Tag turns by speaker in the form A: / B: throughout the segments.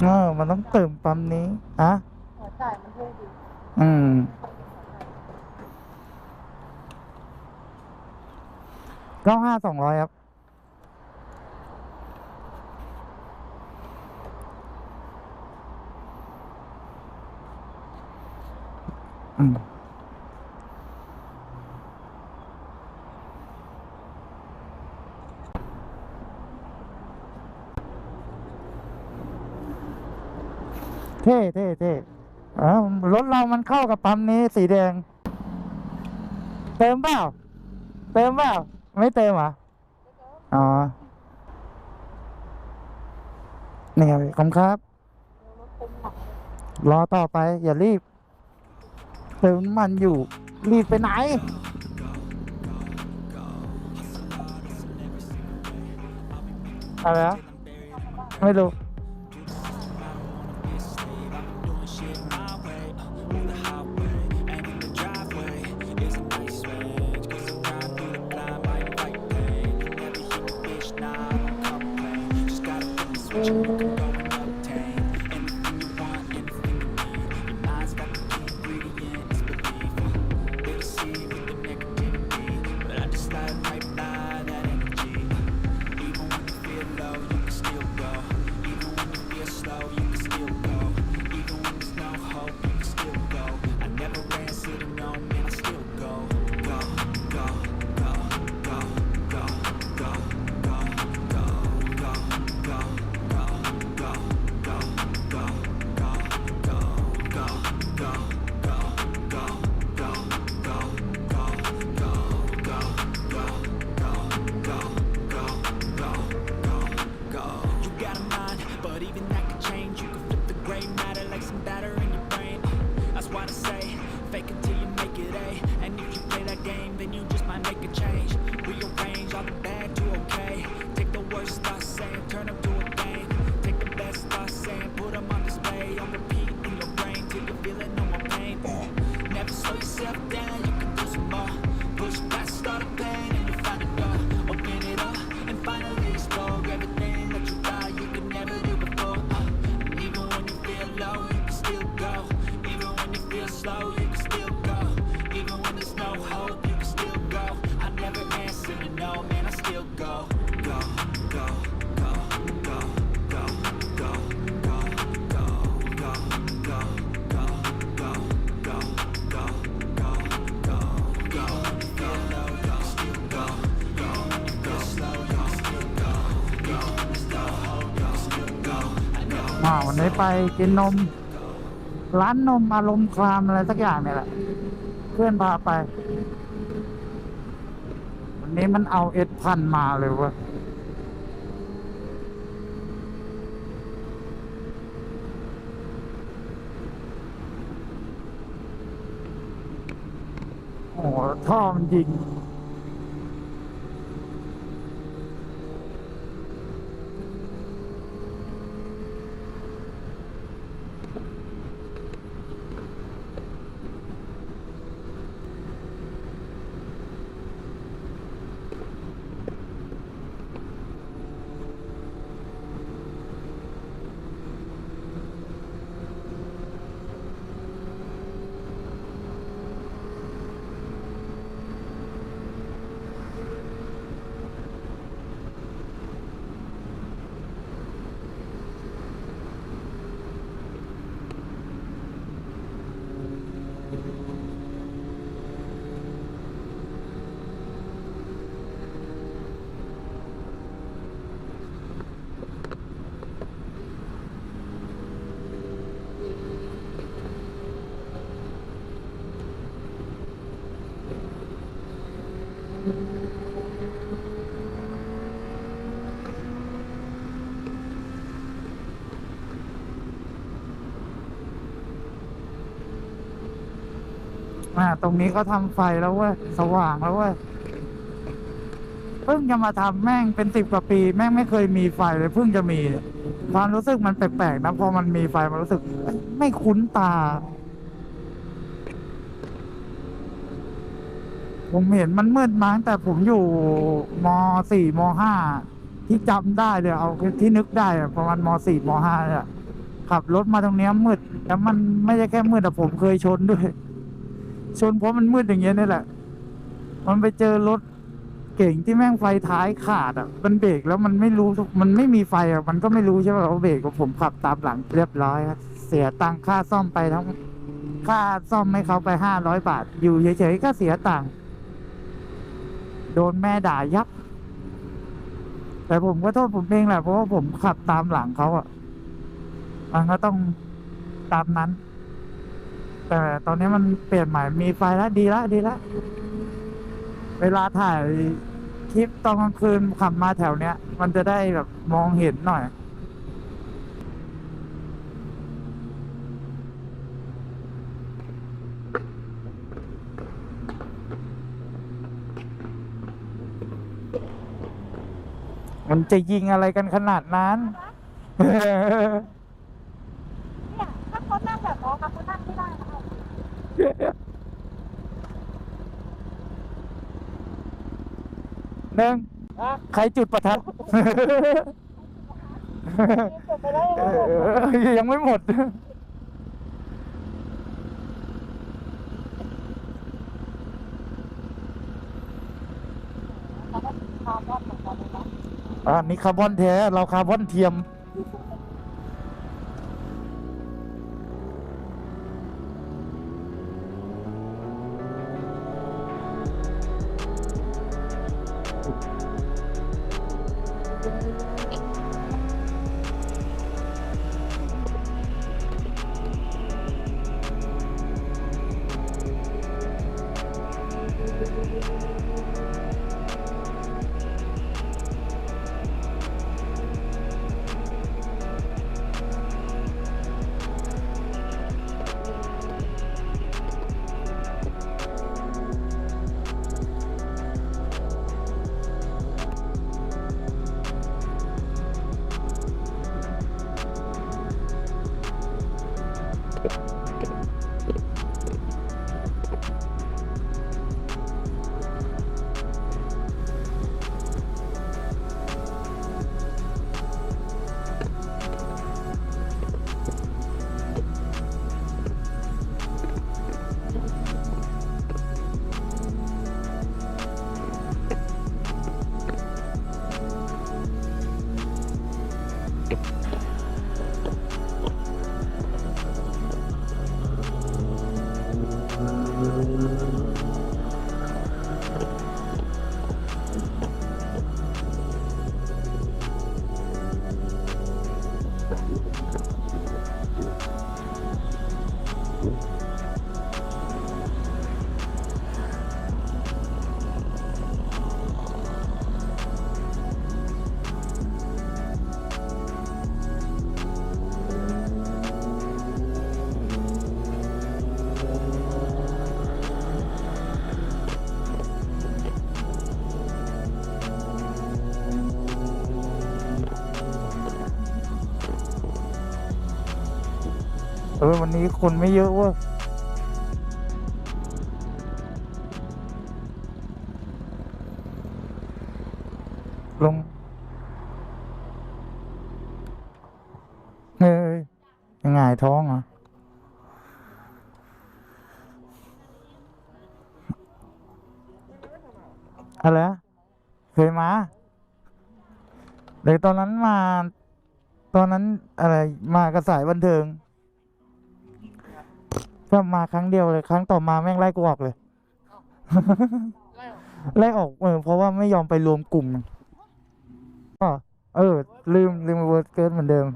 A: เออ มันต้องเติมปั๊มนี้อะ
B: หัวจ่ายมันเท่ดี
A: อืม เก้าห้าสองร้อยครับ อืม เท่เท่เท่รถเรามันเข้ากับปั๊มนี้สีแดง เติมเปล่า เติมเปล่า ไม่เติมหรอ อ๋อ นี่ครับขอบครับ
B: ร
A: อต่อไป อย่ารีบ เติมมันอยู่ รีบไปไหนอะไรนะไม่รู้ удачи! ไปกินนม ร้านนมอารมณ์ครามอะไรสักอย่างเนี่ยแหละ เพื่อนพาไป วันนี้มันเอาเอ็ดพันมาเลยวะโอ้ท่อมันยิง อ่า ตรงนี้เขาทำไฟแล้วเว้ย สว่างแล้วเว้ย เพิ่งจะมาทำแม่งเป็นสิบกว่าปี แม่งไม่เคยมีไฟเลยเพิ่งจะมี ความรู้สึกมันแปลกๆนะพอมันมีไฟมันรู้สึก ไม่คุ้นตา ผมเห็นมันมืดมาตั้งแต่ผมอยู่มสี่มห้าที่จำได้เลยเอาที่นึกได้ประมาณมสี่มห้าเนี่ย
C: ขับรถมาตรงนี้มืด แล้วมันไม่ใช่แค่มืดแต่ผมเคยชนด้วย ชนเพราะมันมืดอย่างเงี้ยนี่แหละ มันไปเจอรถเก่งที่แม่งไฟท้ายขาดอะ มันเบรกแล้วมันไม่รู้ มันไม่มีไฟอะ มันก็ไม่รู้ใช่ไหมว่าเบรกกับผมขับตามหลังเรียบร้อยครับ เสียตังค่าซ่อมไปทั้ง ค่าซ่อมให้เขาไปห้าร้อยบาท อยู่เฉยๆก็เสียตังค์โดนแม่ด่ายับ แต่ผมก็โทษผมเองแหละเพราะว่าผมขับตามหลังเขาอะ มันก็ต้องตามนั้น แต่ตอนนี้มันเปลี่ยนใหม่มีไฟแล้วดีแล้วดีแล้วเวลาถ่ายคลิปตอนกลางคืนขับมาแถวเนี้ย มันจะได้แบบมองเห็นหน่อย มันจะยิงอะไรกันขนาดนั้น
D: เนี่ยถ้าเขานั่งแบบน้องอะเขานั่งไม่ได้นะเอา
C: หนึ่งใครจุดประทัด
D: เกิดไปได้
C: เออยังไม่หมด
D: แล้วก็ทำรอบของเราเลยนะ
C: อันนี้คาร์บอนแท้ เราคาร์บอนเทียม เอ อ วันนี้คนไม่เยอะเว้ยลงเฮ้ยยังไงท้องเหรออะไรเคยมาเดี๋ยวตอนนั้นมา ตอนนั้นอะไรมา กระสายบันเทิง ก็มาครั้งเดียวเลย ครั้งต่อมาแม่งไล่กูออกเลย ไล่ออกเออเพราะว่าไม่ยอมไปรวมกลุ่มก็เออ ลืมลืมเวิร์ดเกินเหมือนเดิม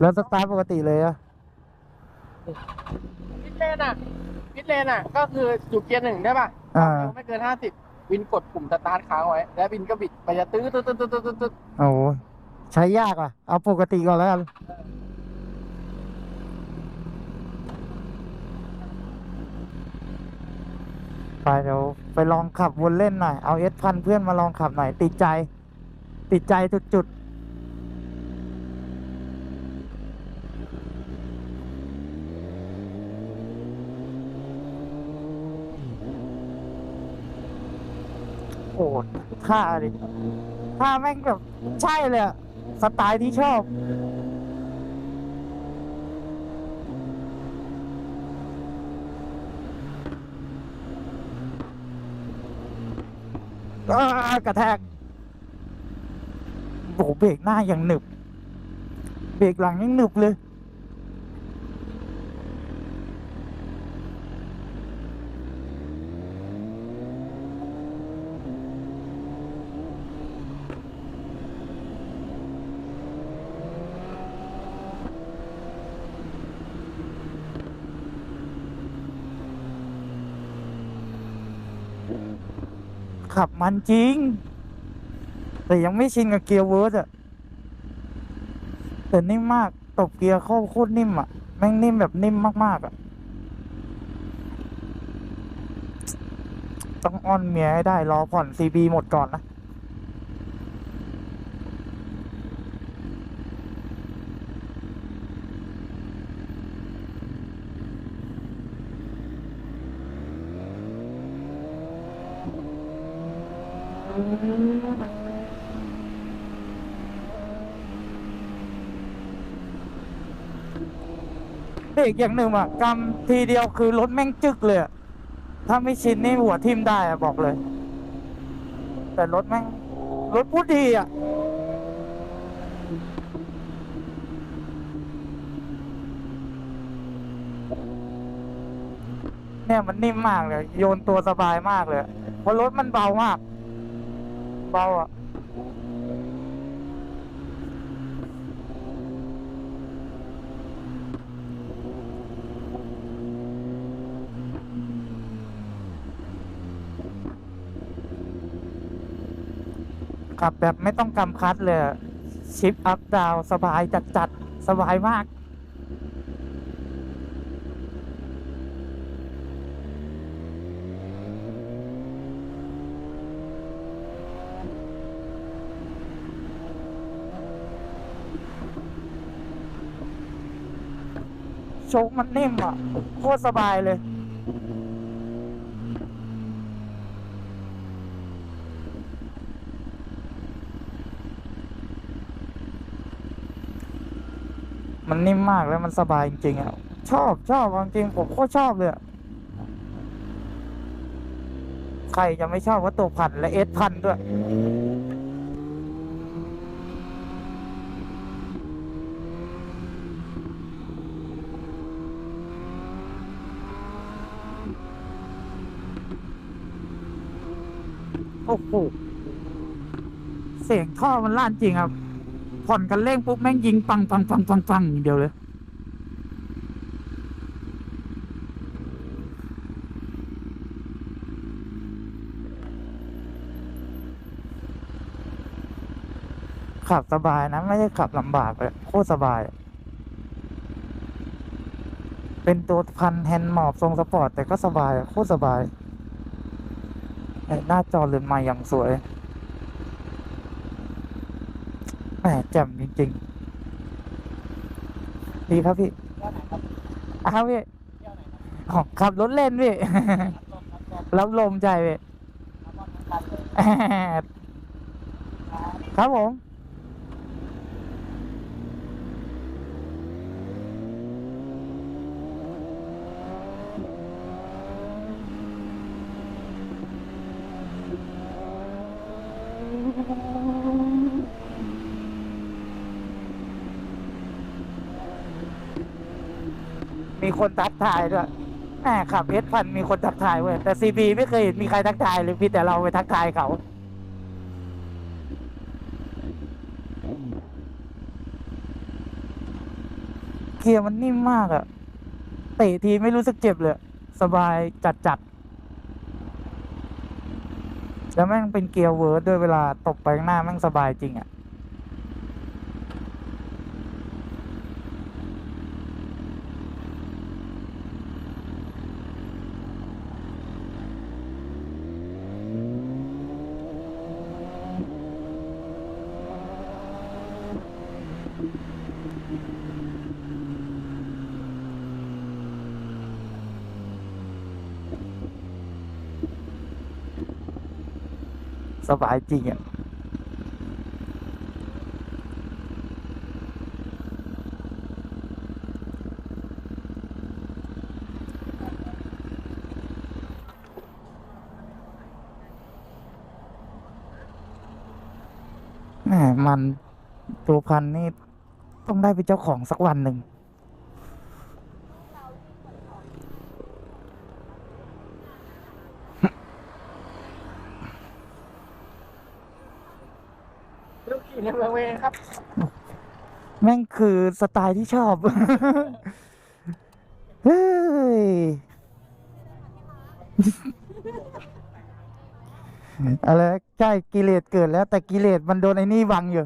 C: แล้วสตาร์ทปกติเลยอะ
B: พิทเลนอะพิทเลนอะ ก็คืออยู่เกียร์หนึ่งได้ป่ะ
C: อ่า
B: ความเร็วไม่เกินห้าสิบวินกดปุ่มสตาร์ทค้างไว้ แล้ววินก็บิดไปจะตื้อตื้อตื้อตื้อตื้อตื้อ
C: โอ้โห ใช้ยากอะ เอาปกติก่อนแล้วกันไปเดี๋ยวไปลองขับวนเล่นหน่อย เอาเอสพันเพื่อนมาลองขับหน่อย ติดใจ ติดใจจุดๆโอ้ท่าดิถ้าแม่งแบบใช่เลยอะ สไตล์ที่ชอบ ก็กระแทกโบเบรกหน้ายังหนึบ เบรกหลังยังหนึบเลย ขับมันจริง แต่ยังไม่ชินกับเกียร์เวิร์สอะแต่นิ่มมาก ตบเกียร์เข้าโคตรนิ่มอะแม่งนิ่มแบบนิ่มมากๆอะต้องอ้อนเมียให้ได้รอผ่อนซีบีหมดก่อนนะ เบรกอย่างหนึ่งอะกำทีเดียวคือรถแม่งจึกเลยอะถ้าไม่ชินนี่หัวทิ่มได้อะบอกเลย แต่รถแม่งรถพูดดีอะเนี่ยมันนิ่มมากเลย โยนตัวสบายมากเลยเพราะรถมันเบามาก เบาอะขับแบบไม่ต้องกำคัดเลย ชิปอัพดาวสบายจัดจัดสบายมาก โชคมันนิ่มอะ โคตรสบายเลย มันนิ่มมากแล้วมันสบายจริงๆอะ ชอบชอบจริงผมโคตรชอบเลยใครจะไม่ชอบว่าตัวพันและเอสพันด้วย โอ้โหเสียงท่อมันลั่นจริงครับ ผ่อนกันเร่งปุ๊บแม่งยิงปังปังปังปังปังอย่างเดียวเลย ขับสบายนะ ไม่ได้ขับลำบากเลยโคตรสบาย เป็นตัวพันแฮนด์หมอบทรงสปอร์ต แต่ก็สบายโคตรสบาย หน้าจอเรือนใหม่อย่างสวยแหมแจ่มจริงๆดีครับพี่
B: เที่ยวไหนครับ
C: อ้าวพี่
B: เที่ยวไหนครับ
C: อ๋อขับรถเล่นพี่
B: รับลมครับลม
C: รับลมใจพี่
B: รับลมทั้งคันเลย
C: ครับผม มีคนทักทายด้วยแหมขับเอสพันมีคนทักทายเว้ยแต่ซีบีไม่เคยเห็นมีใครทักทายเลยพี่แต่เราไปทักทายเขาเกียร์มันนิ่มมากอะเตะทีไม่รู้สึกเจ็บเลย สบายจัดจัดแล้วแม่งเป็นเกียร์เวิร์ดด้วยเวลาตบไปข้างหน้าแม่งสบายจริงอะ สบายจริงอะแหมมันตัวพันนี่ต้องได้เป็นเจ้าของสักวันหนึ่ง
B: ลูกขี่ในเมืองเวงครับ
C: แม่งคือสไตล์ที่ชอบ เฮ้ย อะไรใช่กิเลสเกิดแล้ว แต่กิเลสมันโดนไอ้นี่วังอยู่